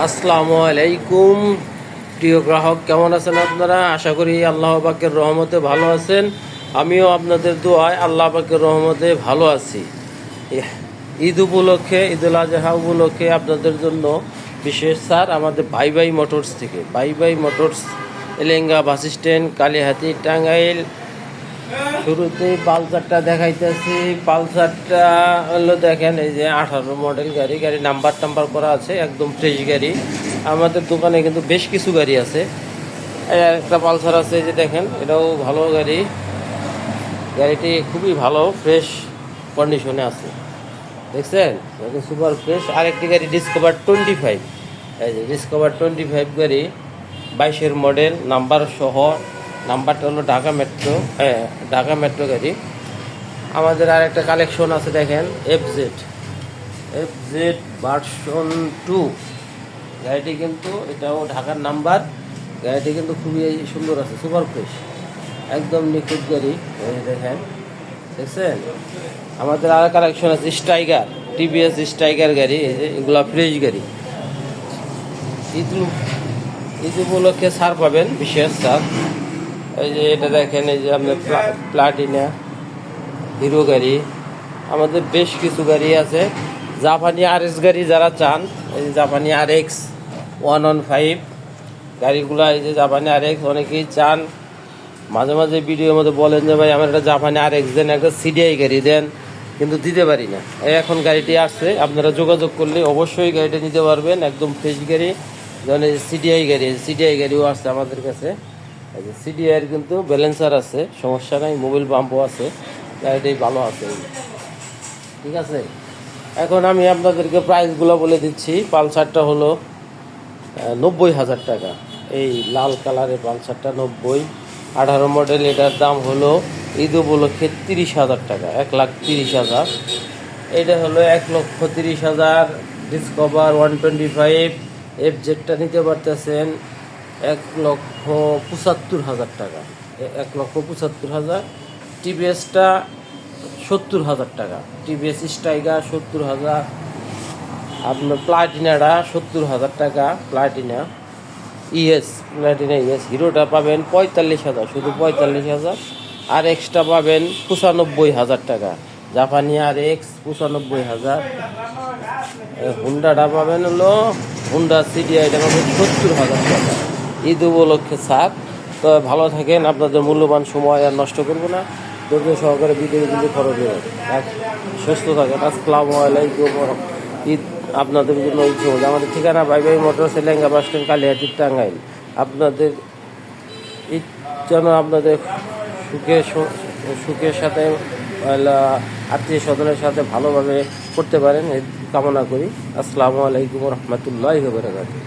আসসালামু আলাইকুম। প্রিয় গ্রাহক, কেমন আছেন আপনারা? আশা করি আল্লাহ পাকের রহমতে ভালো আছেন। আমিও আপনাদের দোয়ায় আল্লাহ পাকের রহমতে ভালো আছি। ঈদ উপলক্ষে ঈদুল আজহা উপলক্ষে আপনাদের জন্য বিশেষ স্যার আমাদের ভাই বাই মোটরস থেকে। ভাই by motors, Elenga bus stand, Kalihati, Tangail শুরুতে পালসারটা দেখাইতেছি। পালসারটা হলো দেখেন, এই যে আঠারো মডেল গাড়ি। গাড়ি নাম্বার টাম্বার করা আছে, একদম ফ্রেশ গাড়ি। আমাদের দোকানে কিন্তু বেশ কিছু গাড়ি আছে। একটা পালসার আছে যে দেখেন, এটাও ভালো গাড়ি। গাড়িটি খুবই ভালো ফ্রেশ কন্ডিশনে আছে। দেখছেন? সুপার ফ্রেশ আরেকটি গাড়ি ডিসকভার টোয়েন্টি ফাইভ এই যে ডিসকভার টোয়েন্টি ফাইভ গাড়ি, বাইশের মডেল নাম্বার সহ নাম্বারটা হলো ঢাকা মেট্রো হ্যাঁ ঢাকা মেট্রো গাড়ি। আমাদের আর একটা কালেকশন আছে, দেখেন F Z F Z version two গাড়িটি কিন্তু, এটাও ঢাকার নাম্বার। গাড়িটি কিন্তু খুবই সুন্দর আছে সুপার ফ্রেশ একদম নিখুঁত গাড়ি দেখেন, দেখছেন? আমাদের আর কালেকশন আছে স্ট্রাইকার টিভিএস স্ট্রাইকার গাড়ি এগুলা ফ্রেশ গাড়ি। ঈদ ঈদ উপলক্ষে ছাড় পাবেন, বিশেষ ছাড়। এই যে এটা দেখেন, এই যে আপনার প্লাটিনা, হিরো গাড়ি। আমাদের বেশ কিছু গাড়ি আছে। জাপানি আর এস গাড়ি যারা চান, এই যে জাপানি আর এক্স ওয়ান ওয়ান ফাইভ, গাড়িগুলো এই যে জাপানি আর এক্স অনেকেই চান। মাঝে মাঝে ভিডিওর মধ্যে বলেন যে, ভাই, আমার একটা জাপানি আর এক্স দেন, একটা সিডিআই গাড়ি দেন। কিন্তু দিতে পারি না। এই এখন গাড়িটি আসছে, আপনারা যোগাযোগ করলে অবশ্যই গাড়িটা নিতে পারবেন। একদম ফ্রেশ গাড়ি, যেমন সিডিআই গাড়ি সিডিআই গাড়িও আসছে আমাদের কাছে। এই যে সিডিআইয়ের কিন্তু ব্যালেন্সার আছে, সমস্যা নাই মোবাইল পাম্পও আছে, গাড়িটাই ভালো আছে। ঠিক আছে? এখন আমি আপনাদেরকে প্রাইসগুলো বলে দিচ্ছি, পালসারটা হলো নব্বই হাজার টাকা। এই লাল কালারের পালসারটা নব্বই। আঠারো মডেল এটার দাম হলো, ঈদ উপলক্ষে তিরিশ হাজার টাকা, এক লাখ তিরিশ হাজার। এটা হলো এক লক্ষ তিরিশ হাজার Discover one twenty five F জেডটা নিতে পারতেছেন এক লক্ষ পঁচাত্তর হাজার টাকা। এক লক্ষ পঁচাত্তর হাজার। টিভিএসটা সত্তর হাজার টাকা। টিভিএস স্ট্রাইকার সত্তর হাজার। আপনার প্লাটিনাটা সত্তর হাজার টাকা, প্লাটিনা। ES Platina ES. হিরোটা পাবেন পঁয়তাল্লিশ হাজার, শুধু পঁয়তাল্লিশ হাজার। আর এক্সট্রা পাবেন পঁচানব্বই হাজার টাকা। জাপানি আর এক্স, পঁচানব্বই হাজার। হুন্ডাটা পাবেন হলো হুন্ডা সিডিআইটা পাবেন সত্তর হাজার টাকা। ঈদ উপলক্ষে ছাড় তো ভালো থাকেন, আপনাদের মূল্যবান সময় আর নষ্ট করব না। ধৈর্য সহকারে ভিডিওগুলি দেবেন আর সুস্থ থাকেন। আসসালামু আলাইকুম ঈদ আপনাদের জন্য ঈদ আমাদের ঠিকানা বাই বাই মোটর সেলেঙ্গা বাস স্ট্যান্ড কালিহাটি টাঙ্গাইল আপনাদের ঈদ যেন আপনাদের সুখে সুখের সাথে আত্মীয় স্বজনের সাথে ভালোভাবে করতে পারেন। কামনা করি। আসসালামু আলাইকুম রহমতুল্লাহ বরকাত